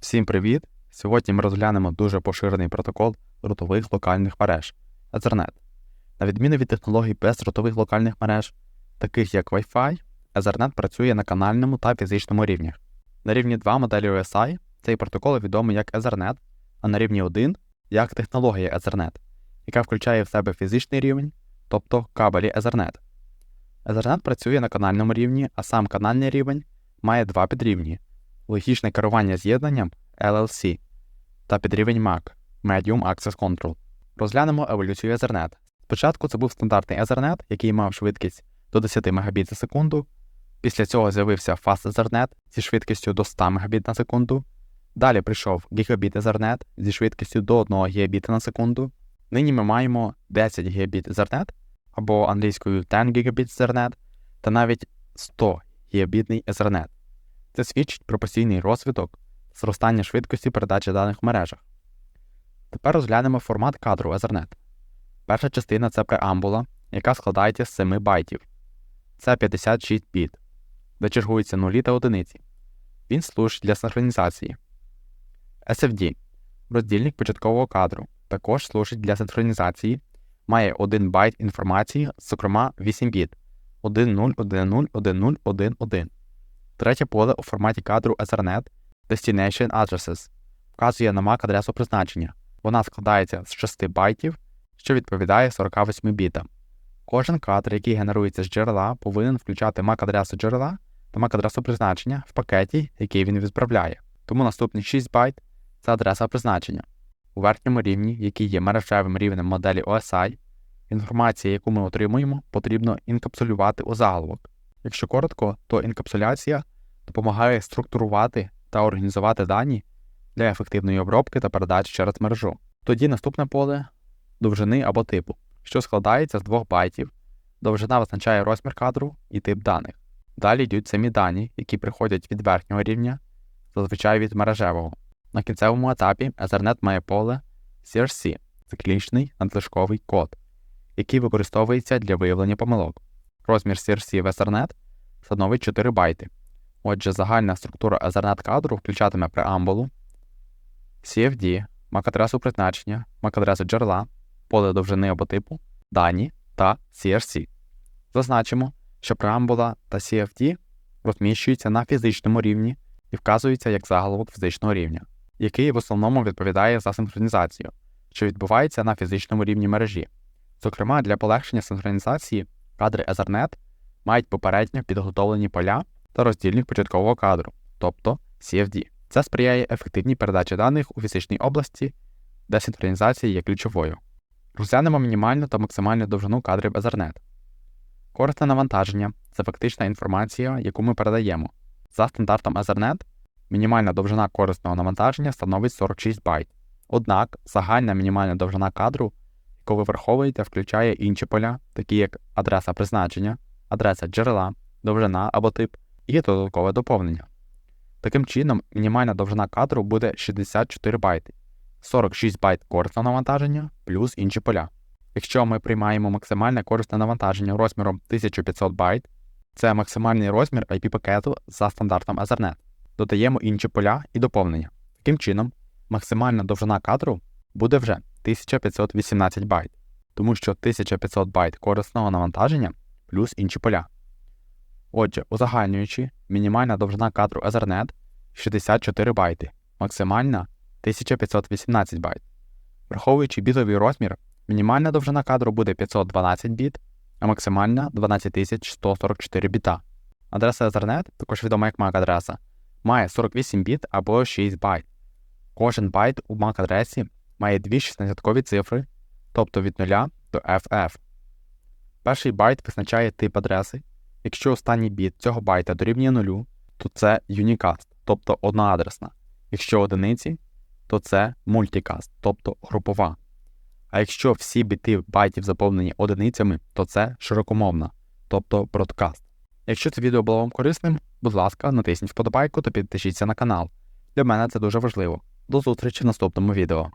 Всім привіт! Сьогодні ми розглянемо дуже поширений протокол рутових локальних мереж Ethernet. На відміну від технологій бездротових локальних мереж, таких як Wi-Fi, Ethernet працює на канальному та фізичному рівнях. На рівні 2 моделі OSI цей протокол відомий як Ethernet, а на рівні 1 як технологія Ethernet, яка включає в себе фізичний рівень, тобто кабелі Ethernet. Ethernet працює на канальному рівні, а сам канальний рівень має два підрівні логічне керування з'єднанням LLC та підрівень MAC Medium Access Control. Розглянемо еволюцію Ethernet. Спочатку це був стандартний Ethernet, який мав швидкість до 10 Мбіт за секунду. Після цього з'явився Fast Ethernet зі швидкістю до 100 Мбіт на секунду. Далі прийшов Gigabit Ethernet зі швидкістю до 1 Гбіт на секунду. Нині ми маємо 10 Гбіт Ethernet або англійською 10 Gigabit Ethernet та навіть 100 Гбітний Ethernet. Це свідчить про постійний розвиток зростання швидкості передачі даних в мережах. Тепер розглянемо формат кадру Ethernet. Перша частина це преамбула, яка складається з 7 байтів. Це 56 біт, де чергуються нулі та одиниці. Він служить для синхронізації. SFD роздільник початкового кадру, також служить для синхронізації, має 1 байт інформації, зокрема 8 біт 1.0.1.0.1.0.1.1. Третє поле у форматі кадру Ethernet Destination Addresses вказує на MAC адресу призначення. Вона складається з 6 байтів, що відповідає 48 бітам. Кожен кадр, який генерується з джерела, повинен включати MAC адресу джерела та MAC адресу призначення в пакеті, який він відправляє. Тому наступні 6 байт це адреса призначення. У верхньому рівні, який є мережевим рівнем моделі OSI, інформацію, яку ми отримуємо, потрібно інкапсулювати у заголовок. Якщо коротко, то інкапсуляція допомагає структурувати та організувати дані для ефективної обробки та передачі через мережу. Тоді наступне поле довжини або типу, що складається з двох байтів. Довжина визначає розмір кадру і тип даних. Далі йдуть самі дані, які приходять від верхнього рівня, зазвичай від мережевого. На кінцевому етапі Ethernet має поле CRC циклічний надлишковий код, який використовується для виявлення помилок. Розмір CRC в Ethernet становить 4 байти. Отже, загальна структура Ethernet кадру включатиме преамбулу, CFD, MAC-адресу призначення, MAC-адресу джерела, поле довжини або типу, дані та CRC. Зазначимо, що преамбула та CFD розміщуються на фізичному рівні і вказуються як заголовок фізичного рівня, який в основному відповідає за синхронізацію, що відбувається на фізичному рівні мережі. Зокрема, для полегшення синхронізації кадри Ethernet мають попередньо підготовлені поля та роздільник початкового кадру, тобто CFD. Це сприяє ефективній передачі даних у фізичній області, де синхронізація є ключовою. Розглянемо мінімальну та максимальну довжину кадрів Ethernet. Корисне навантаження це фактична інформація, яку ми передаємо. За стандартом Ethernet мінімальна довжина корисного навантаження становить 46 байт. Однак загальна мінімальна довжина кадру, яку ви враховуєте, включає інші поля, такі як адреса призначення, адреса джерела, довжина або тип і додаткове доповнення. Таким чином, мінімальна довжина кадру буде 64 байти, 46 байт корисного навантаження плюс інші поля. Якщо ми приймаємо максимальне корисне навантаження розміром 1500 байт, це максимальний розмір IP-пакету за стандартом Ethernet. Додаємо інші поля і доповнення. Таким чином, максимальна довжина кадру буде вже 1518 байт, тому що 1500 байт корисного навантаження плюс інші поля. Отже, узагальнюючи, мінімальна довжина кадру Ethernet 64 байти, максимальна 1518 байт. Враховуючи бітовий розмір, мінімальна довжина кадру буде 512 біт, а максимальна 12144 біта. Адреса Ethernet, також відома як MAC-адреса, має 48 біт або 6 байт. Кожен байт у MAC-адресі має дві 16 цифри, тобто від 0 до FF. Перший байт визначає тип адреси. Якщо останній біт цього байта дорівнює 0, то це unicast, тобто одноадресна. Якщо одиниці, то це multicast, тобто групова. А якщо всі біти байтів заповнені одиницями, то це широкомовна, тобто broadcast. Якщо це відео було вам корисним, будь ласка, натисніть вподобайку та підпишіться на канал. Для мене це дуже важливо. До зустрічі в наступному відео.